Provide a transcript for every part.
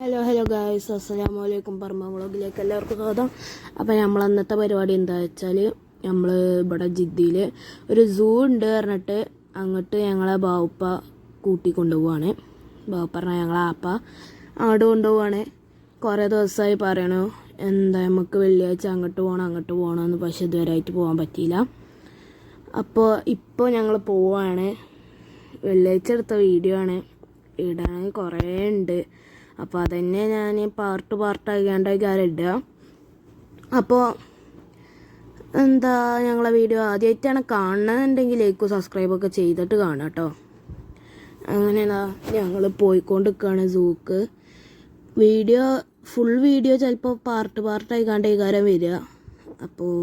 Hello hello guys അസ്സലാമു അലൈക്കും പറമ്പ വ്ളോഗിലേക്ക് എല്ലാവർക്കും സ്വാഗതം. അപ്പോൾ നമ്മൾ അന്നത്തെ പരിപാടി എന്താ വെച്ചാൽ നമ്മൾ ഇവിടെ ജിദ്ദിയിൽ ഒരു സൂ ഉണ്ട് പറഞ്ഞിട്ട് അങ്ങോട്ട് ഞങ്ങളെ ബാവുപ്പ കൂട്ടി കൊണ്ടുപോവാണ് ബാവുപ്പ പറഞ്ഞാൽ ഞങ്ങളെ ആപ്പ അങ്ങോട്ട് കൊണ്ടുപോവാണ്. കുറേ ദിവസമായി പറയണു എന്താ നമുക്ക് വെള്ളിയാഴ്ച അങ്ങോട്ട് പോകണം അങ്ങോട്ട് പോകണമെന്ന് പക്ഷെ ഇതുവരെ ആയിട്ട് പോകാൻ പറ്റിയില്ല. അപ്പോൾ ഇപ്പോൾ ഞങ്ങൾ പോവാണ്. വെള്ളിയാഴ്ച എടുത്ത വീഡിയോ ആണ്. ഇടാൻ കുറേ ഉണ്ട്. അപ്പോൾ അതന്നെ ഞാൻ പാർട്ട് പാർട്ടാക്കിയാണ്ട് കാര്യം ഇടുക. അപ്പോൾ എന്താ ഞങ്ങളെ വീഡിയോ ആദ്യമായിട്ടാണ് കാണണമെന്നുണ്ടെങ്കിൽ ലൈക്കും സബ്സ്ക്രൈബൊക്കെ ചെയ്തിട്ട് കാണാം കേട്ടോ അങ്ങനെയാ ഞങ്ങൾ പോയിക്കൊണ്ടിരിക്കുകയാണ് സൂക്ക് വീഡിയോ ഫുൾ വീഡിയോ ചിലപ്പോൾ പാർട്ട് പാർട്ടായി കണ്ട കാര്യം വരിക. അപ്പോൾ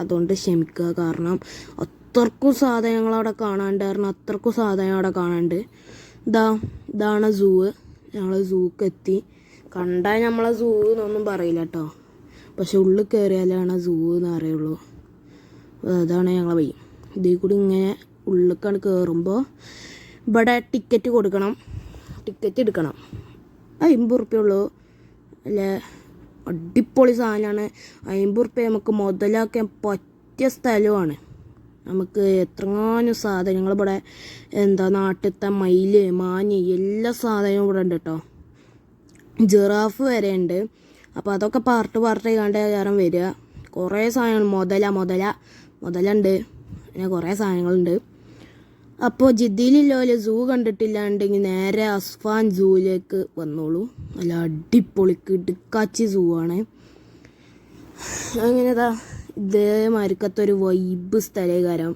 അതുകൊണ്ട് ക്ഷമിക്കുക. കാരണം അത്രക്കും സാധനങ്ങൾ അവിടെ കാണാണ്ടായിരുന്നു അത്രക്കും സാധനം അവിടെ കാണാണ്ട്. ഇതാ ഇതാണ് സൂ ഞങ്ങൾ സൂക്ക് എത്തി കണ്ടാൽ നമ്മളെ സൂ എന്നൊന്നും പറയില്ല കേട്ടോ പക്ഷെ ഉള്ളിൽ കയറിയാലാണ് സൂ എന്ന് അറിയുള്ളൂ. അതാണ് ഞങ്ങളെ വഴി. ഇതിൽ കൂടി ഇങ്ങനെ ഉള്ളിലേക്കാണ് കയറുമ്പോൾ ഇവിടെ ടിക്കറ്റ് കൊടുക്കണം. ടിക്കറ്റ് എടുക്കണം. അമ്പത് റുപ്യ ഉള്ളൂ. അല്ല? അടിപൊളി സാധനമാണ് അമ്പത് റുപ്യ നമുക്ക് മുതലാക്കാൻ പറ്റിയ സ്ഥലമാണ് നമുക്ക് എത്രങ്ങാനും സാധനങ്ങൾ ഇവിടെ എന്താ നാട്ടിലത്തെ മയിൽ മാന് എല്ലാ സാധനവും ഇവിടെ ഉണ്ട് കേട്ടോ ജിറാഫ് വരെ ഉണ്ട്. അപ്പോൾ അതൊക്കെ പാർട്ട് പാർട്ട് കണ്ട കാരണം വരിക. കുറേ സാധനങ്ങൾ മുതല മുതല മുതലുണ്ട് അങ്ങനെ കുറേ സാധനങ്ങളുണ്ട്. അപ്പോൾ ജിദ്ദിയിലില്ലോൽ സൂ കണ്ടിട്ടില്ലാണ്ടെങ്കിൽ നേരെ അസ്ഫാൻ സൂയിലേക്ക് വന്നോളൂ. നല്ല അടിപൊളി കിടുക്കാച്ചി സൂ ആണ്. അങ്ങനെതാ. ഇതേമാതിരിക്കത്തെ ഒരു വൈബ് സ്ഥലകാരം.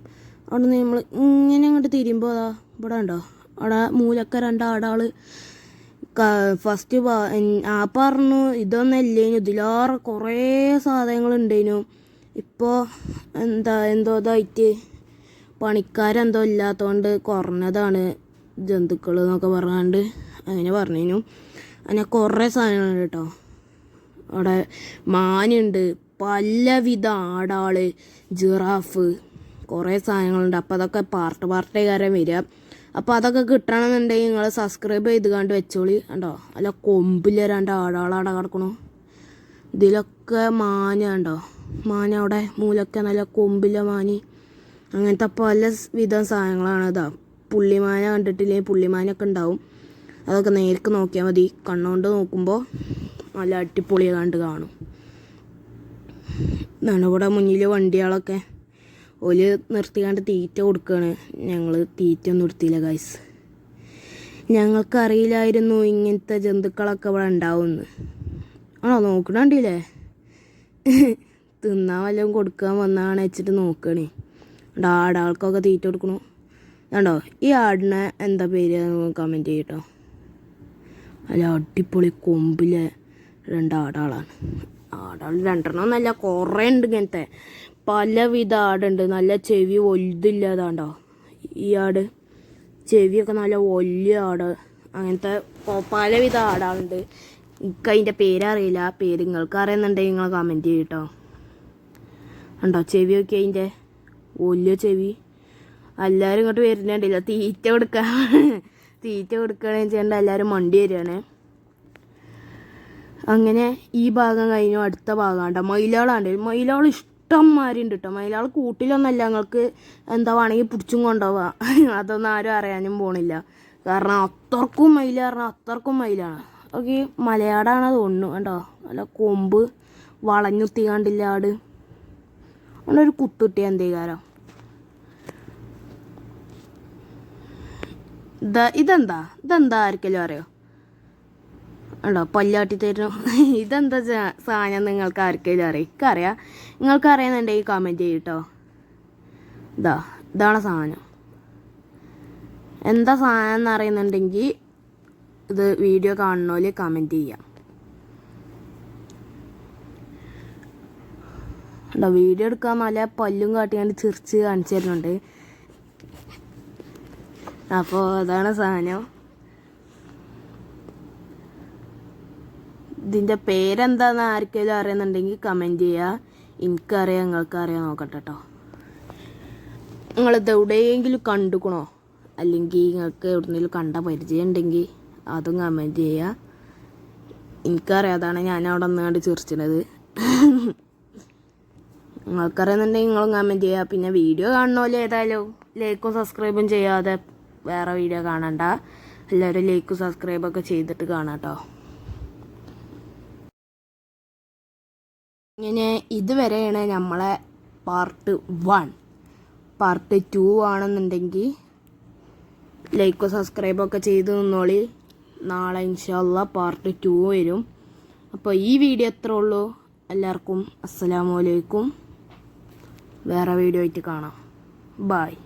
അവിടെ നിന്ന് നമ്മൾ ഇങ്ങനെ അങ്ങോട്ട് തിരിയുമ്പോൾ അതാ ഇവിടെ ഉണ്ടോ അവിടെ മൂലക്ക രണ്ടാടാൾ ഫസ്റ്റ് ആ പറഞ്ഞു ഇതൊന്നും ഇല്ലേനു ഇതിലാറെ കുറേ സാധനങ്ങൾ ഉണ്ടേനു ഇപ്പോൾ എന്താ എന്തോ ഇതായിട്ട് പണിക്കാരെന്തോ ഇല്ലാത്തതുകൊണ്ട് കുറഞ്ഞതാണ് ജന്തുക്കൾ എന്നൊക്കെ പറഞ്ഞാണ്ട് അങ്ങനെ പറഞ്ഞേനു. അങ്ങനെ കുറേ സാധനങ്ങളുണ്ട് കേട്ടോ. അവിടെ മാനുണ്ട് പലവിധ ആടാൾ ജിറാഫ് കുറേ സാധനങ്ങളുണ്ട്. അപ്പോൾ അതൊക്കെ പാർട്ട് പാർട്ടേക്കാരം വരിക അപ്പോൾ അതൊക്കെ കിട്ടണമെന്നുണ്ടെങ്കിൽ നിങ്ങൾ സബ്സ്ക്രൈബ് ചെയ്ത് കണ്ട് വെച്ചോളി. കണ്ടോ? അല്ല കൊമ്പില്ല രണ്ട് ആടാളാട കിടക്കണു. ഇതിലൊക്കെ മാന ഉണ്ടോ മാന അവിടെ മൂലൊക്കെ നല്ല കൊമ്പില്ല മാനി. അങ്ങനത്തെ പല വിധം സാധനങ്ങളാണ് ഇതാ. പുള്ളിമാന കണ്ടിട്ടില്ലെങ്കിൽ പുള്ളിമാനൊക്കെ ഉണ്ടാവും. അതൊക്കെ നേർക്ക് നോക്കിയാൽ മതി. കണ്ണുകൊണ്ട് നോക്കുമ്പോൾ നല്ല അടിപൊളിയെ കണ്ട് കാണും. ഇതാണ് ഇവിടെ മുന്നിൽ വണ്ടികളൊക്കെ. ഓൽ നിർത്തിക്കാണ്ട് തീറ്റ കൊടുക്കുകയാണ് ഞങ്ങൾ തീറ്റ ഒന്നും എടുത്തില്ല ഗൈസ് ഞങ്ങൾക്കറിയില്ലായിരുന്നു ഇങ്ങനത്തെ ജന്തുക്കളൊക്കെ ഇവിടെ ഉണ്ടാവുമെന്ന്. ആണോ? നോക്കണണ്ടില്ലേ തിന്നാൻ വല്ലതും കൊടുക്കാൻ വന്നാണ് വെച്ചിട്ട് നോക്കണേ. അവിടെ ആടാൾക്കൊക്കെ തീറ്റ കൊടുക്കണു. കണ്ടോ? ഈ ആടിനെ എന്താ പേര് കമന്റ് ചെയ്യട്ടോ. അല്ല അടിപൊളി കൊമ്പിലെ രണ്ട് ആടാളാണ്. ആടാൾ രണ്ടെണ്ണം നല്ല കുറേ ഉണ്ട് ഇങ്ങനത്തെ. പലവിധ ആടുണ്ട് നല്ല ചെവി വലുതില്ലാതാണ്ടോ? ഈ ആട് ചെവിയൊക്കെ നല്ല വലിയ ആട് അങ്ങനത്തെ പലവിധ ആടാളുണ്ട്. എനിക്ക് അതിന്റെ പേരറിയില്ല ആ പേര് നിങ്ങൾക്ക് അറിയുന്നുണ്ടെങ്കിൽ നിങ്ങൾ കമന്റ് ചെയ്യട്ടോ ഉണ്ടോ ചെവിയൊക്കെ അതിന്റെ വലിയ ചെവി. എല്ലാവരും ഇങ്ങോട്ട് വരുന്നുണ്ടല്ലോ തീറ്റ കൊടുക്കാൻ തീറ്റ കൊടുക്കുകയാണെന്ന് വെച്ചാൽ എല്ലാവരും മണ്ടി വരികയാണ് അങ്ങനെ ഈ ഭാഗം കഴിഞ്ഞു അടുത്ത ഭാഗമാണ്ട മയിലാളാണ്ട്. മയിലാൾ ഇഷ്ടംമാരുണ്ട് കേട്ടോ മയിലാൾ കൂട്ടിലൊന്നല്ല. ഞങ്ങൾക്ക് എന്താ വേണമെങ്കിൽ പിടിച്ചും കൊണ്ടുപോവാം. അതൊന്നും ആരും അറിയാനും പോണില്ല. കാരണം അത്രക്കും മയിൽ കാരണം അത്രക്കും മയിലാണ്. ഓക്കെ മലയാടാണ് തോന്നുന്നു കേട്ടോ നല്ല കൊമ്പ് വളഞ്ഞുത്തി കണ്ടില്ല ആട് അങ്ങനെ ഒരു കുത്തുട്ടിയ എന്തേകാരം ഇതാ ഇതെന്താ? ഇതെന്താ ആർക്കെല്ലാം അറിയോ? ഉണ്ടോ പല്ലാട്ടി തരും ഇതെന്താ സാധനം നിങ്ങൾക്ക് ആർക്കെങ്കിലും അറിയാം? എനിക്കറിയാം. നിങ്ങൾക്ക് അറിയുന്നുണ്ടെങ്കിൽ കമന്റ് ചെയ്യട്ടോ ഇതാ ഇതാണ് സാധനം. എന്താ സാധനം എന്ന് അറിയുന്നുണ്ടെങ്കിൽ ഇത് വീഡിയോ കാണുന്നോൽ കമന്റ് ചെയ്യാം. ഉണ്ടോ വീഡിയോ എടുക്കാൻ നല്ല പല്ലും കാട്ടിയാണ്ട് ചിരിച്ച് കാണിച്ചു തരുന്നുണ്ട്. അപ്പോൾ അതാണ് സാധനം. ഇതിന്റെ പേരെന്താന്ന് ആർക്കെങ്കിലും അറിയുന്നുണ്ടെങ്കിൽ കമന്റ് ചെയ്യുക എനിക്കറിയാം നിങ്ങൾക്ക് അറിയാം നോക്കട്ടെ കേട്ടോ നിങ്ങളിത് എവിടെയെങ്കിലും കണ്ടുക്കണോ? അല്ലെങ്കിൽ നിങ്ങൾക്ക് എവിടെയെങ്കിലും കണ്ട പരിചയം ഉണ്ടെങ്കിൽ അതും കമന്റ് ചെയ്യുക എനിക്കറിയാം അതാണ് ഞാൻ അവിടെ നിന്നാണ്ട് ചിരിച്ചത്. നിങ്ങൾക്കറിയുന്നുണ്ടെങ്കിൽ നിങ്ങളും കമന്റ് ചെയ്യുക പിന്നെ വീഡിയോ കാണണമല്ലോ ഏതായാലും ലൈക്കും സബ്സ്ക്രൈബും ചെയ്യാതെ വേറെ വീഡിയോ കാണണ്ട. എല്ലാവരും ലൈക്കും സബ്സ്ക്രൈബൊക്കെ ചെയ്തിട്ട് കാണാം കേട്ടോ ഇങ്ങനെ ഇതുവരെയാണ് നമ്മളെ പാർട്ട് വൺ പാർട്ട് ടു ആണെന്നുണ്ടെങ്കിൽ ലൈക്കോ സബ്സ്ക്രൈബൊക്കെ ചെയ്ത് നിന്നോളി. നാളെ ഇൻഷാല്ല പാർട്ട് ടു വരും. അപ്പോൾ ഈ വീഡിയോ എത്ര ഉള്ളൂ? എല്ലാവർക്കും അസ്സലാമു അലൈക്കും. വേറെ വീഡിയോ ആയിട്ട് കാണാം. ബായ്